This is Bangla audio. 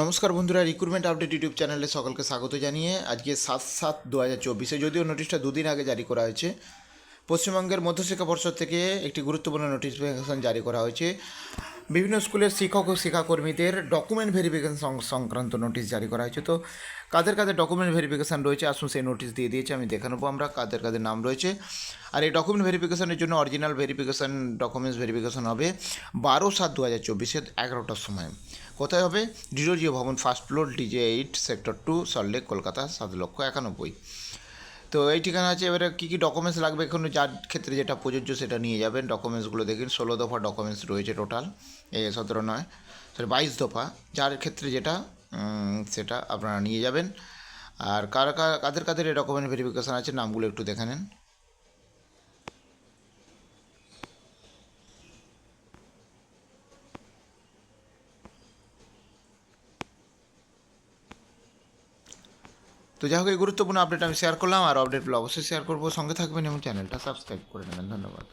নমস্কার বন্ধুরা রিক্রুটমেন্ট আপডেট ইউটিউব চ্যানেলে সকলকে স্বাগত জানিয়ে আজকে সাত সাত দু হাজার চব্বিশে যদিও নোটিশটা দুদিন আগে জারি করা হয়েছে, পশ্চিমবঙ্গের মধ্যশিক্ষা পর্ষদ থেকে একটি গুরুত্বপূর্ণ নোটিফিকেশন জারি করা হয়েছে। বিভিন্ন স্কুলের শিক্ষক ও শিক্ষাকর্মীদের ডকুমেন্ট ভেরিফিকেশন সংক্রান্ত নোটিশ জারি করা হয়েছে। তো কাদের কাদের ডকুমেন্ট ভেরিফিকেশন রয়েছে? আসুন সেই নোটিশ দিয়ে দিয়েছে, আমি দেখে নেব আমরা কাদের কাদের নাম রয়েছে। আর এই ডকুমেন্ট ভেরিফিকেশানের জন্য অরিজিনাল ভেরিফিকেশন ডকুমেন্টস ভেরিফিকেশন হবে বারো সাত দু হাজার চব্বিশে এগারোটার সময়। কোথায় হবে? জিরো ভবন first floor DJ eight sector two Salt Lake Kolkata, সাত লক্ষ একানব্বই। তো এই ঠিকানা আছে এবারে কী কী ডকুমেন্টস লাগবে এখন যার ক্ষেত্রে যেটা প্রযোজ্য সেটা নিয়ে যাবেন ডকুমেন্টসগুলো দেখুন, ষোলো দফা ডকুমেন্টস রয়েছে টোটাল এ সতেরো নয় সরি বাইশ দফা, যার ক্ষেত্রে যেটা সেটা আপনারা নিয়ে যাবেন। আর কার কাদের কাদের এই ডকুমেন্ট ভেরিফিকেশান আছে নামগুলো একটু দেখে নেন। তো যাই হোক, এই গুরুত্বপূর্ণ আপডেট আমি শেয়ার করলাম, আর আপডেটগুলো অবশ্যই শেয়ার করব। সঙ্গে থাকবেন এবং চ্যানেলটা সাবস্ক্রাইব করে নেবেন। ধন্যবাদ।